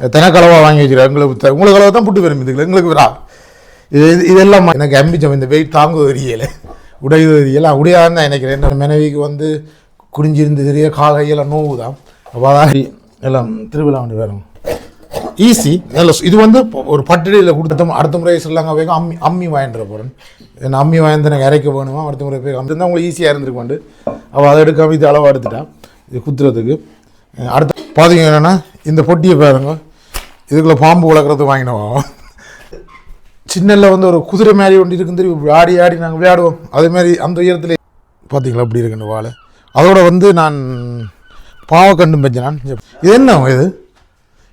தினக்களவாக வாங்கி வச்சுருக்கேன் எங்களுக்கு உங்களுக்கு அளவு தான் புட்டு வரும் எங்களுக்கு வரா இது இது- இதெல்லாம் எனக்கு அம்பிச்சம் இந்த வெயிட் தாங்குவது தெரியல உடையது தெரியல உடையாதான் தான் நினைக்கிறேன். என்னோட மனைவிக்கு வந்து குடிஞ்சிருந்து தெரிய கால் கையெல்லாம் நோவு தான் அப்போ எல்லாம் திருவிழா வந்து வரும். ஈஸி நல்ல இது வந்து இப்போ ஒரு பட்டடியில் கொடுத்த அடுத்த முறை சொல்லாங்க. போய் அம்மி அம்மி வாங்கிட்டு போகிறேன் என்ன அம்மி வாங்கி எனக்கு இறைக்க வேணுமா? அடுத்த முறை போய் அந்த உங்களுக்கு ஈஸியாக இருந்திருக்கோண்டு அவள் அதை எடுக்காமல் இது அளவாக எடுத்துட்டான் இது குத்துறதுக்கு. அடுத்த பார்த்தீங்க என்னென்னா இந்த பொட்டியை பாருங்க. இதுக்குள்ளே பாம்பு வளர்க்குறது வாங்கினோம் சின்னல்ல வந்து ஒரு குதிரை மாதிரி ஒன்று இருக்குன்னு தெரியும். ஆடி ஆடி நாங்கள் விளையாடுவோம். அதேமாதிரி அந்த உயரத்தில் பார்த்தீங்களா அப்படி இருக்குன்னு வாழை. அதோட வந்து நான் பாவக்கண்டும் பெஞ்சேன் நான் இது என்ன இது?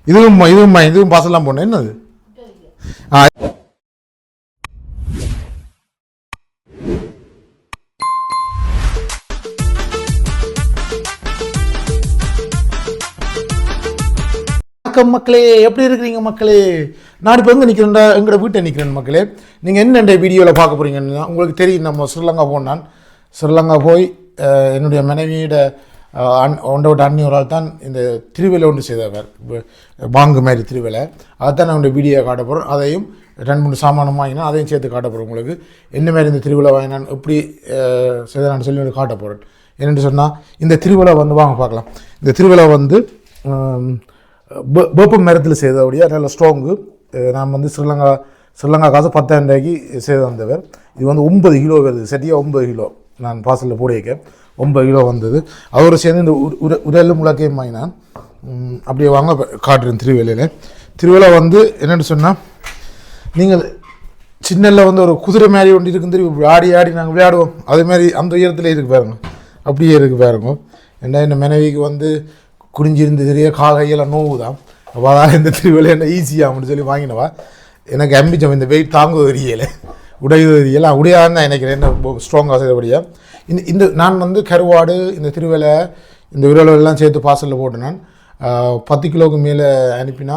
இதுவும் இதுவும் இதுவும் பசலாம் போனேன் என்னது? ஆ வணக்கம் மக்களே எப்படி இருக்கிறீங்க மக்களே? நான் இப்போ எங்கே நிற்கிறேன்டா எங்களோட வீட்டை நிற்கிறேன் மக்களே. நீங்கள் என்னென்ன வீடியோவில் பார்க்க போகிறீங்கன்னு உங்களுக்கு தெரியும். நம்ம ஸ்ரீலங்கா போனான் ஸ்ரீலங்கா போய் என்னுடைய மனைவியோட அன் அண் ஒன்றை விட்ட ஒரு தான் இந்த திருவிழா ஒன்று செய்தவர் பாங்கு மாதிரி திருவிழா. அதைத்தான் நான் உடைய வீடியோ காட்ட போகிறோம் அதையும் ரெண்டு மூணு சாமானம் வாங்கினா அதையும் சேர்த்து காட்ட உங்களுக்கு. என்ன மாதிரி இந்த திருவிழா வாங்கினான் எப்படி செய்தான்னு சொல்லி உங்களுக்கு காட்ட போகிறேன் என்னென்னு சொன்னால் இந்த திருவிழா வந்து வாங்க பார்க்கலாம். இந்த திருவிழா வந்து ஹம், மரத்தில் செய்தபடியாக நல்ல ஸ்ட்ராங்கு நான் வந்து ஸ்ரீலங்கா ஸ்ரீலங்கா காசு பத்தாயிரம் ரூபாய்க்கு செய்து வந்தவர். இது வந்து ஒன்பது கிலோ வருது சரியாக ஒன்பது கிலோ. நான் பார்சலில் போட வைக்க ஒன்பது கிலோ வந்தது. அவரோட சேர்ந்து இந்த உர- உரல் முழக்கையும் வாங்கினான் அப்படியே வாங்க காட்டுறேன் திருவேலையில். திருவிழா வந்து என்னென்னு சொன்னால் நீங்கள் சின்னல்ல வந்து ஒரு குதிரை மாதிரி ஒன்று இருக்குன்னு தெரியும். இப்படி ஆடி ஆடி நாங்கள் விளையாடுவோம். அதே மாதிரி அந்த உயரத்தில் இருக்கு பாருங்க. அப்படியே இருக்கு பாருங்க. ஏன்னா என்ன மனைவிக்கு வந்து குடிஞ்சிருந்து தெரிய கால் கையெல்லாம் நோவு தான் அப்போ அதான் இந்த திருவிழா என்ன ஈஸியாக அப்படின்னு சொல்லி வாங்கினவா. எனக்கு அம்பிச்சம் இந்த வெயிட் தாங்குவது தெரியலை உடையுது தெரியல உடையாதான் தான் நினைக்கிறேன். என்ன ஸ்ட்ராங்காக செய்தபடியாக இந்த இந்த நான் வந்து கருவாடு இந்த திருவிழா இந்த விரலெல்லாம் சேர்த்து பார்சலில் போட்டு நான் பத்து கிலோவுக்கு மேலே அனுப்பினா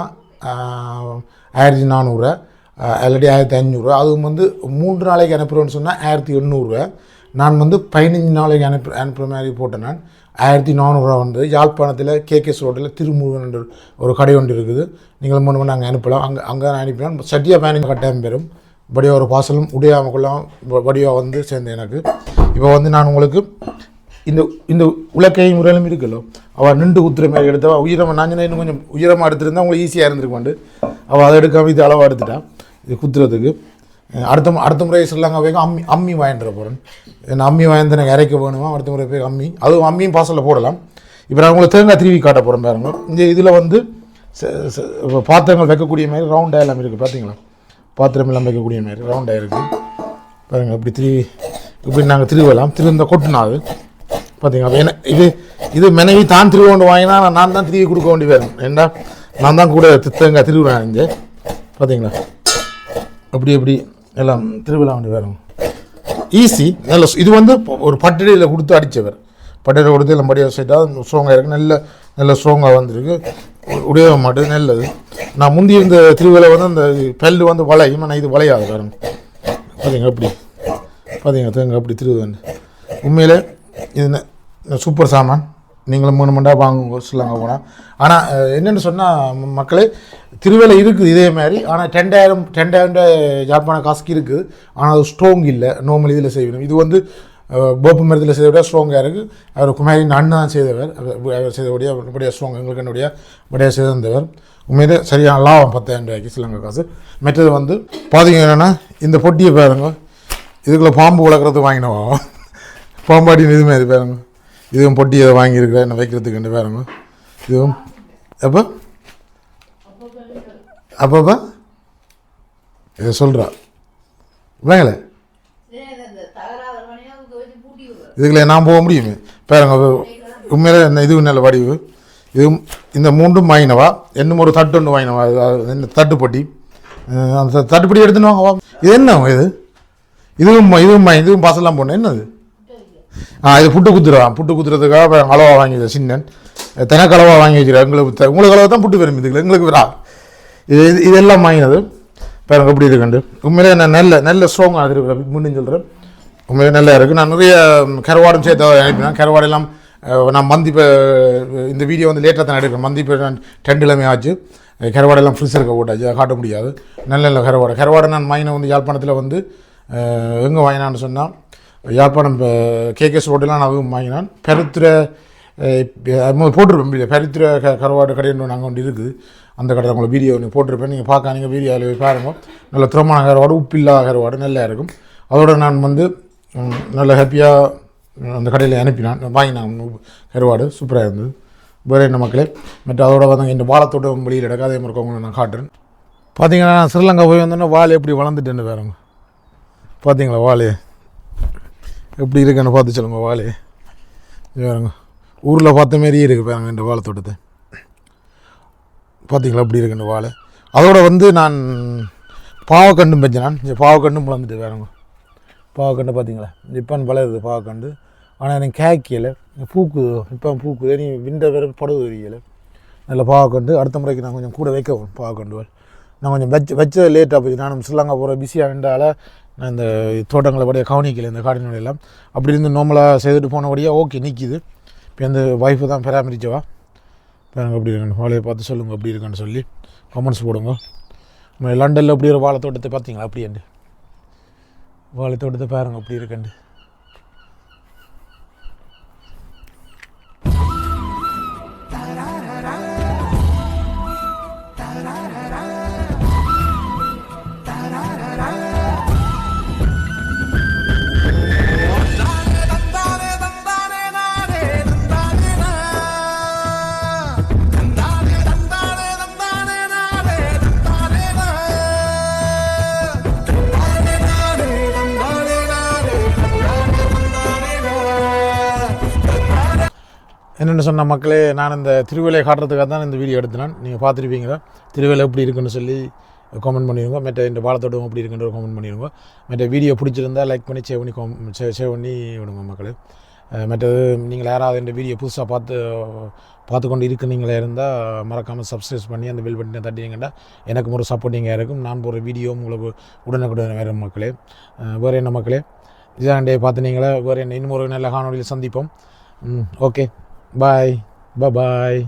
ஆயிரத்தி நானூறுரூவா இல்லாட்டி ஆயிரத்தி ஐநூறுரூவா அதுவும் வந்து மூன்று நாளைக்கு அனுப்புகிறோன்னு சொன்னால் ஆயிரத்தி எண்ணூறுரூவா நான் வந்து பதினஞ்சு நாளைக்கு அனுப்பி அனுப்புகிற மாதிரி போட்டேன் நான். ஆயிரத்தி நானூறுரூவா வந்து யாழ்ப்பாணத்தில் கேகேஸ் ரோட்டில் திருமுருகன் ஒரு கடை ஒன்று இருக்குது. நீங்கள் மூணு மணி அனுப்பலாம். அங்கே அங்கே நான் அனுப்பினேன். சட்டியாக பயணிங்க கட்டாயம் பெறும். வடிவா ஒரு பாசலும் உடையாமக்குள்ளாம் வடிவா வந்து சேர்ந்தேன் எனக்கு. இப்போ வந்து நான் உங்களுக்கு இந்த இந்த உலக்கையும் முறையிலும் இருக்குல்லோ? அவள் நின்று குத்துற மாதிரி எடுத்தவா? உயரமாக நான் இன்னும் கொஞ்சம் உயரமாக எடுத்துருந்தா உங்களுக்கு ஈஸியாக இருந்திருக்குமாண்டு அவள் அதை எடுக்காமல் இது அளவாக எடுத்துட்டா இது குத்துறதுக்கு. அடுத்த மு- அடுத்த முறை சொல்லாங்க போய் அம்மி அம்மி வாங்கிட்டு போகிறேன் என்ன அம்மி வாங்கி எனக்கு இறைக்க வேணுமா? அடுத்த முறை போய் அம்மி. அதுவும் அம்மியும் பாசலில் போடலாம். இப்போ நான் உங்களுக்கு தேங்காய் திருவி காட்ட போகிறேன் பாருங்க. இந்த இதில் வந்து பாத்திரங்கள் வைக்கக்கூடிய மாதிரி ரவுண்டாக எல்லாம் இருக்குது பார்த்தீங்களா பாத்திரம் எல்லாம் வைக்கக்கூடிய மாதிரி ரவுண்டாக இருக்குது பாருங்க இப்படி திருவி இப்படி நாங்கள் திருவலாம். திருந்த கொட்டினாது பார்த்தீங்களா அப்போ என்ன இது இது மனைவி தான் திருவ கொண்டு வாங்கினா நான் தான் திருவி கொடுக்க வேண்டி வரும் ஏண்டா? நான் தான் கூட தேங்காய் திருவிழா இங்கே. பார்த்தீங்களா அப்படி அப்படி. எல்லாம் திருவிழா வேறு ஈஸி நல்ல இது வந்து ஒரு பட்டடியில் கொடுத்து அடித்தவர் பட்டடியில் கொடுத்து எல்லாம் படியாக செய்தால் ஸ்ட்ராங்காக இருக்குது நல்ல நல்ல ஸ்ட்ராங்காக வந்திருக்கு. உடைய மாட்டேது நல்லது. நான் முந்தி இருந்த திருவிழா வந்து அந்த பல்லு வந்து வளையும் ஆனால் இது வளையாது பாருங்க. பார்த்தீங்க அப்படி? பார்த்தீங்க தேங்க அப்படி திருவிழா உண்மையில் இது சூப்பர் சாமான். நீங்களும் மூணு மண்டா வாங்க சொல்லாங்க போனால் ஆனால் என்னென்னு சொன்னால் மக்களே திருவேலை இருக்குது இதே மாதிரி. ஆனால் ரெண்டாயிரம் ரெண்டாயிரம் ஜாப்பான காசுக்கு இருக்குது. ஆனால் அது ஸ்ட்ராங் இல்லை. நார்மல் இதில் செய்யணும். இது வந்து போப்பு மரத்தில் செய்த விட ஸ்ட்ராங்காக இருக்குது அவர் குமாரின் அண்ணன் தான் செய்தவர். அவர் அவர் செய்தபடியாக அப்படியே ஸ்ட்ராங் எங்களுக்கு என்னுடைய அப்படியே செய்திருந்தவர். உண்மையிலே சரியான லாபம் பத்தாயிரம் ரூபாய்க்கு சிலங்க காசு. மற்றது வந்து பார்த்தீங்க என்னென்னா இந்த பொட்டியை பாருங்க. இதுக்குள்ளே பாம்பு வளர்க்குறது வாங்கினோம் பாம்பாடி இது மாதிரி பாருங்க. இதுவும் பொட்டி இதை வாங்கியிருக்கிறேன் என்ன வைக்கிறதுக்குண்டு பேருங்க இதுவும் எப்போ? அப்பப்பா? இதை சொல்கிறா இல்லைங்களே இதுக்குள்ள நான் போக முடியுமே? பாருங்க உண்மையிலே என்ன இதுவும் நல்ல வடிவு. இதுவும் இந்த மூன்றும் வாங்கினவா? இன்னும் ஒரு தட்டு ஒன்று வாங்கினவா? அது- தட்டுப்பட்டி அந்த தட்டுப்பட்டி எடுத்துன்னு இது என்ன இது? இதுவும் இதுவும் இதுவும் பசலாம் போடணும். என்னது? இது புட்டு குத்துறான் புட்டு குத்துறதுக்காக அளவாக அளவா சின்னன். தெனக்கு அளவா வாங்கி வச்சுருக்கேன் எங்களுக்கு உங்களுக்கு அளவு தான் புட்டு வரும் இதுக்கு எங்களுக்கு வரா இது இது- இதெல்லாம் வாங்கினது. பாருங்க எப்படி இருக்குண்டு உண்மையிலே நான் நல்ல நல்ல ஸ்ட்ராங்காக இருக்கு முன்னு சொல்கிறேன் உண்மையிலே நல்லா இருக்குது நான் நிறைய கருவாடும் சேர்த்து அனுப்பினேன். கருவாடு எல்லாம் நான் மந்தி இப்போ இந்த வீடியோ வந்து லேட்டாக தான் எடுக்கிறேன் மந்தி இப்போ நான் ரெண்டு ஆச்சு. கருவாடெல்லாம் ஃப்ரிட்ஜ் இருக்க போட்டாச்சு. காட்ட முடியாது. நல்ல நல்ல கருவாடை. கருவாடை நான் மைனை வந்து யாழ்ப்பாணத்தில் வந்து எங்கே வாங்கினான்னு சொன்னால் யாழ்ப்பாணம் கேகேஸ் ரோட்டெல்லாம் நான் அதுவும் வாங்கினான் பெருத்துற போட்டிருப்பேன் பருத்திர க கருவாடு கடைன்னு நாங்கள் ஒன்று இருக்குது. அந்த கடை உங்களை வீடியோ ஒன்று போட்டிருப்பேன். நீங்கள் பார்க்க நீங்கள் வீடியோவில் போய் பாருங்க. நல்ல திறமான கருவாடு உப்பில்லா கருவாடு நல்லா இருக்கும். அதோட நான் வந்து நல்ல ஹாப்பியாக அந்த கடையில் அனுப்பினான். வாங்கினான். கருவாடு சூப்பராக இருந்தது. வேறு என்ன மக்களே? மற்ற அதோட வந்து இந்த வாழத்தோட வெளியில் எடுக்க அதே மாதிரி உங்களை நான் காட்டுறேன். பார்த்தீங்கன்னா நான் ஸ்ரீலங்கா போய் வந்தோன்னா வாழை எப்படி வளர்ந்துட்டேன்னு வேறுங்க பார்த்தீங்களா வாழையை எப்படி இருக்குன்னு பார்த்து சொல்லுங்க வாழை பாருங்க. ஊரில் பார்த்த மாரியே இருக்குது பாருங்க இந்த வாழைத்தோட்டத்தை பார்த்தீங்களா எப்படி இருக்கு இந்த வாழை? அதோட வந்து நான் பாவக்கண்டும் பெஞ்சேன் நான். இந்த பாவக்கண்டும் வளர்ந்துட்டு வேறுங்க பாவக்கண்டு பார்த்தீங்களா? இப்போ வளருது பாவக்கண்டு. ஆனால் எனக்கு கேக்கியலை பூக்குது? இப்போ பூக்குது? நீ விண்ட வேறு படகு தெரியலை. நல்ல பாவக்கண்டு. அடுத்த முறைக்கு நான் கொஞ்சம் கூட வைக்கவும் பாவக்கண்டுவாள் நான் கொஞ்சம் வச்சு வச்சது லேட்டாக போச்சு நானும் ஸ்ரீலங்கா போகிற பிஸியாக நின்றால நான் இந்த தோட்டங்களை படியே கவனிக்கல இந்த காடினுடைய எல்லாம் அப்படி இருந்து நார்மலாக செய்துட்டு போனபடியாக ஓகே நிற்கிது இப்போ இந்த ஒய்ஃபு தான் பராமரிச்சவா பாருங்க அப்படி இருக்கணும். வாழையை பார்த்து சொல்லுங்கள் அப்படி இருக்கான்னு சொல்லி கமெண்ட்ஸ் போடுங்க. நம்ம லண்டனில் அப்படி ஒரு வாழை தோட்டத்தை பார்த்தீங்களா அப்படியாண்டு வாழை தோட்டத்தை அப்படி இருக்கண்டு. என்னென்னு சொன்ன மக்களே நான் இந்த திருவிழை காட்டுறதுக்காக தான் இந்த வீடியோ எடுத்தேன். நீங்கள் பார்த்துருப்பீங்க திருவிழை எப்படி இருக்குன்னு சொல்லி கமெண்ட் பண்ணிடுங்க. மற்ற இந்த பாலத்தோட்டம் எப்படி இருக்குன்ற கமெண்ட் பண்ணிடுங்க. மற்ற வீடியோ பிடிச்சிருந்தா லைக் பண்ணி சேவ் பண்ணி com- சே- சேவ் பண்ணி விடுங்க மக்களே. மற்றது நீங்கள் யாராவது இந்த வீடியோ புதுசாக பார்த்து பார்த்து கொண்டு இருக்கிறீங்களே இருந்தால் மறக்காமல் சப்ஸ்கிரைப் பண்ணி அந்த பில் பட்டனை தட்டினீங்கன்னா எனக்கும் ஒரு சப்போர்ட்டிங்காக இருக்கும். நான் போகிற வீடியோவும் உங்களுக்கு உடனுக்குடன் வேறு மக்களே. வேறு என்ன மக்களே? இதான் டே பார்த்துனீங்களா வேறு என்ன இன்னும் ஒரு நல்ல காணொலியில் சந்திப்போம். ஓகே பாய் பாய்